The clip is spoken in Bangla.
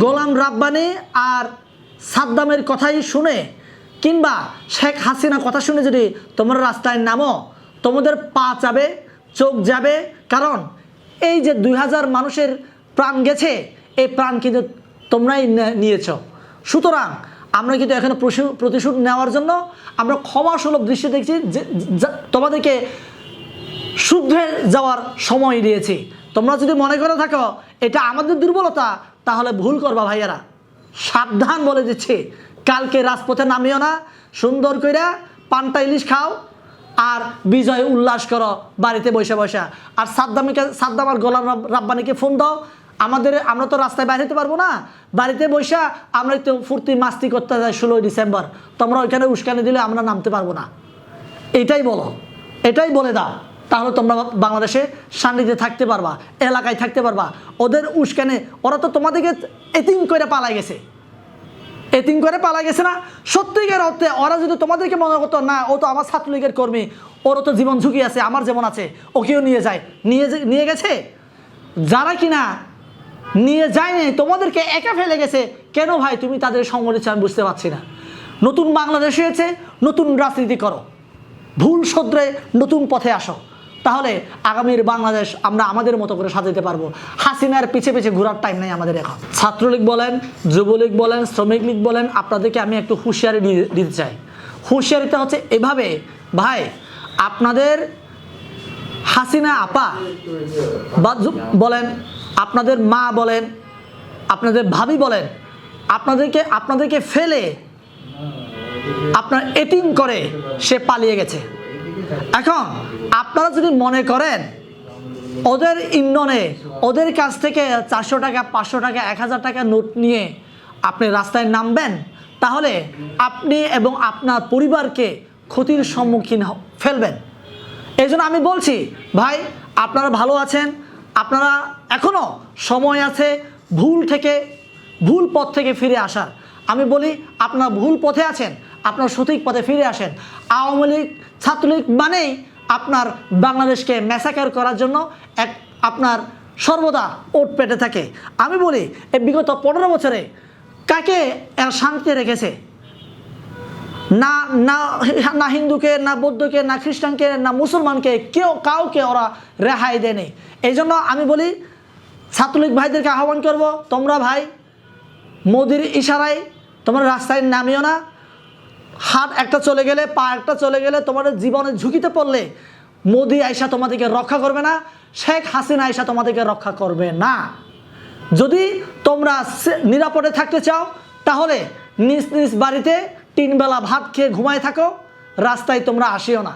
গোলাম রাব্বানি আর সাদ্দামের কথাই শুনে, কিংবা শেখ হাসিনা কথা শুনে যদি তোমরা রাস্তায় নামো, তোমাদের পা চাবে, চোখ যাবে। কারণ এই যে দুই হাজার মানুষের প্রাণ গেছে, এই প্রাণ কিন্তু তোমরাই নিয়েছ। সুতরাং আমরা কিন্তু এখানে প্রতিশোধ নেওয়ার জন্য আমরা ক্ষমা সুলভ দৃশ্য দেখছি যা- তোমাদেরকে শুদ্ধে যাওয়ার সময় দিয়েছি। তোমরা যদি মনে করে থাকো, এটা আমাদের দুর্বলতা তাহলে ভুল করবা ভাইয়ারা। সাবধান বলে দিচ্ছে, কালকে রাজপথে নামিও না, সুন্দর কইরা পান্তা ইলিশ খাও, আর বিজয় উল্লাস করো বাড়িতে বসে বসে। আর সাদ্দামিকে সাদ্দাম আর গোলাম রাব- রাব্বানিকে ফোন দাও, আমাদের আমরা তো রাস্তায় বাইরে যেতে পারব না। বাড়িতে বসে আমরা একটু ফুর্তি মাস্তি করতে যাই ষোলোই ডিসেম্বর। তোমরা ওইখানে উস্কানি দিলে আমরা নামতে পারব না। এটাই বলো, এটাই বলে দাও। তাহলে তোমরা বাংলাদেশে শান্তিতে থাকতে পারবা, এলাকায় থাকতে পারবা। ওদের উস্কানে, ওরা তো তোমাদেরকে এতিম করে পালাই গেছে। এতিম করে পালা গেছে না? সত্যিকার অর্থে ওরা যদি তোমাদেরকে মনে করতো, না, ও তো আমার ছাত্রলীগের কর্মী, ওরও তো জীবন ঝুঁকি আছে, আমার যেমন আছে, ওকেও নিয়ে যায়। নিয়ে নিয়ে গেছে? যারা কিনা নিয়ে যায়নি তোমাদেরকে একা ফেলে গেছে, কেন ভাই তুমি তাদের সংগঠিত আমি বুঝতে পারছি না। নতুন বাংলাদেশ হয়েছে, নতুন রাজনীতি করো। ভুল শোধরে নতুন পথে আসো। তাহলে আগামীর বাংলাদেশ আমরা আমাদের মতো করে সাজাতে পারব। হাসিনার পিছে পিছে ঘোরার টাইম নেই আমাদের এখন। ছাত্রলীগ বলেন, যুবলীগ বলেন, শ্রমিক লীগ বলেন, আপনাদেরকে আমি একটু হুঁশিয়ারি দিতে চাই। হুঁশিয়ারিটা হচ্ছে এভাবে, ভাই, আপনাদের হাসিনা আপা বা বলেন, আপনাদের মা বলেন, আপনাদের ভাবি বলেন, আপনাদেরকে আপনাদেরকে ফেলে, আপনার এটিং করে সে পালিয়ে গেছে। এখন, আপনারা যদি মনে করেন, ওদের ইন্ধনে, ওদের কাছ থেকে চারশো টাকা, পাঁচশো টাকা, এক হাজার টাকা নোট নিয়ে আপনি রাস্তায় নামবেন, তাহলে আপনি এবং আপনার পরিবারকে ক্ষতির সম্মুখীন ফেলবেন। এই আমি বলছি, ভাই, আপনারা ভালো আছেন, আপনারা এখনও সময় আছে ভুল থেকে, ভুল পথ থেকে ফিরে আসার। আমি বলি, আপনারা ভুল পথে আছেন আপনার সঠিক পথে ফিরে আসেন। আওয়ামী লীগ, ছাত্রলীগ মানেই আপনার বাংলাদেশকে ম্যাসাকার করার জন্য এক আপনার সর্বদা ওট পেটে থাকে। আমি বলি এই বিগত পনেরো বছরে কাকে এরা শান্তিতে রেখেছে? না না না হিন্দুকে, না বৌদ্ধকে, না খ্রিস্টানকে, না মুসলমানকে কেউ, কাউকে ওরা রেহাই দেয়নি। এই জন্য আমি বলি, ছাত্রলীগ ভাইদেরকে আহ্বান করব, তোমরা ভাই, মোদির ইশারায় তোমরা রাস্তায় নামিও না হাত একটা চলে গেলে, পা একটা চলে গেলে তোমাদের জীবনে ঝুঁকিতে পড়লে মোদি আয়সা তোমাদেরকে রক্ষা করবে না, শেখ হাসিনা আয়সা তোমাদেরকে রক্ষা করবে না। যদি তোমরা নিরাপদে থাকতে চাও, তাহলে নিজ নিজ বাড়িতে তিনবেলা ভাত খেয়ে ঘুমায় থাকো, রাস্তায় তোমরা আসিও না।